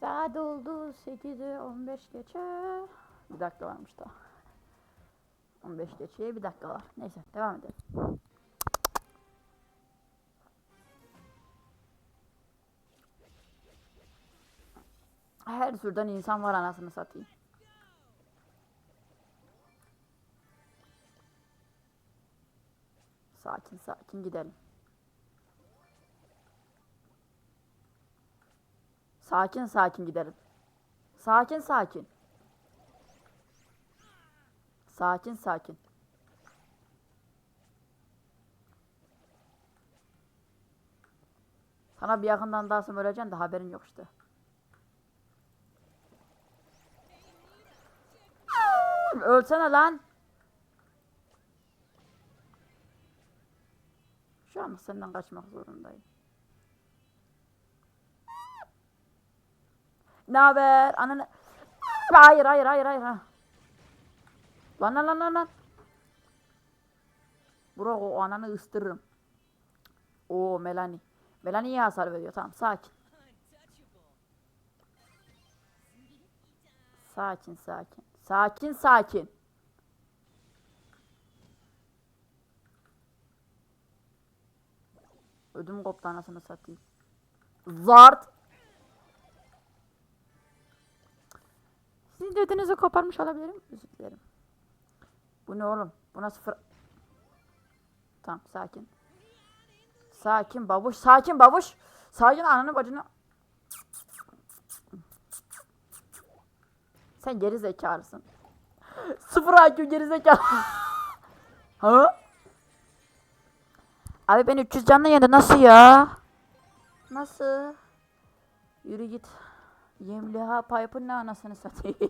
Saat oldu 8'e 15 geçe. Bir dakika varmış daha. 15 geçeye bir dakika var. Neyse devam edelim. Her türden insan var anasını satayım. Sakin sakin gidelim. Sakin sakin gidelim. Sakin sakin. Sakin sakin. Sana bir yakından daha öleceksin de haberin yok işte. Ölsene lan. Şu an senden kaçmak zorundayım. Ne haber? Ananı... Hayır hayır hayır hayır. ha. Lan lan lan lan lan. Bro o ananı ıstırırım. Oo Melanie. Melanie iyi hasar veriyor. Tamam sakin. Sakin sakin. Sakin sakin. Ödüm koptu anasını satayım. Zart. Sizin de ödünüzü koparmış olabilirim. Özür dilerim. Bu ne oğlum? Buna sıfır... Tamam sakin. Sakin babuş. Sakin babuş. Sakin ananı bacını. Sen geri zekalısın. Sıfır IQ geri zekalı. ha? Abi ben 300 canlı yendi nasıl ya? Nasıl? Yürü git. Yemliha Pipe'ın ne anasını satayım.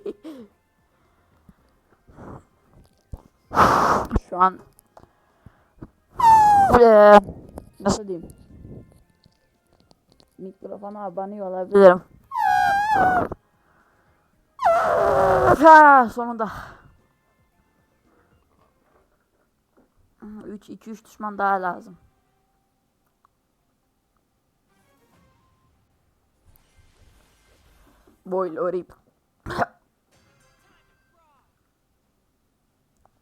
Şu an Eee, nasıl diyeyim? Mikrofona abanıyor olabilirim. Ha, sonunda. 3 2 3 düşman daha lazım. Boy orip.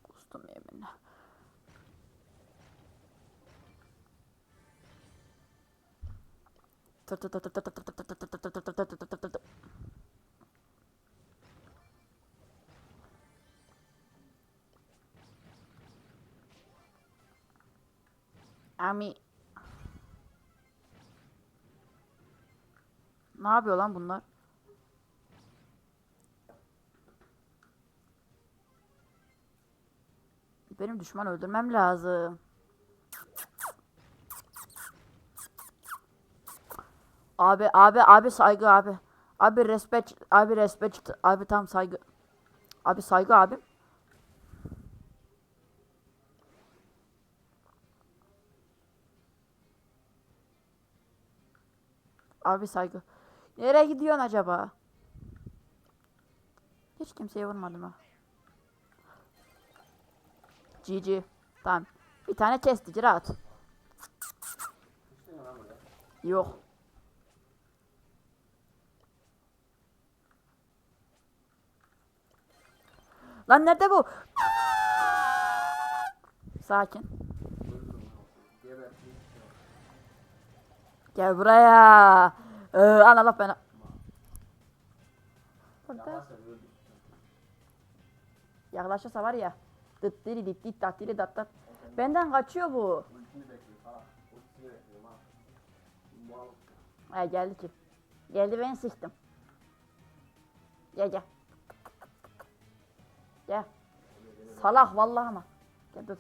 Kustum yeminle. Tır tır tır tır tır tır tır tır tır tır tır tır tır tır tır Ami. Ne yapıyor lan bunlar? Benim düşman öldürmem lazım. Abi abi abi saygı abi. Abi respect abi respect abi tam saygı. Abi saygı abi. Abi saygı. Nereye gidiyorsun acaba? Hiç kimseye vurmadım ha. GG. Tamam. Bir tane kestici rahat. Yok. Lan nerede bu? Sakin. Gel buraya. Ee, al Allah bana. Burada. Yaklaşırsa var ya. Dıt diri dit dit dat diri dat dat. Benden kaçıyor bu. Ha geldi ki. Geldi ben sıçtım. Gel gel. Gel. Salak vallahi ama. Gel. Dur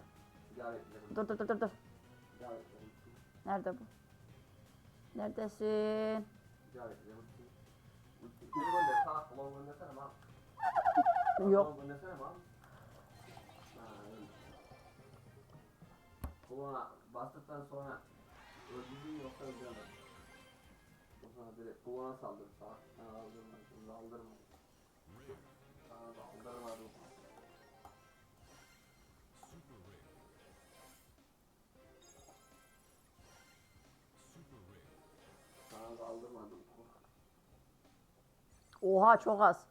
dur dur dur dur. Nerede bu? Neredesin? Yok. Kulağına bastıktan sonra öldürdün yoksa öldüremez. O sana direkt kulağına saldır. Sağ. Aldırma. Aldırma. Aldırma. Aldırma. Oha çok az.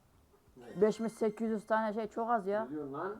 Ne? 5800 tane şey çok az ya. Ne diyorsun lan?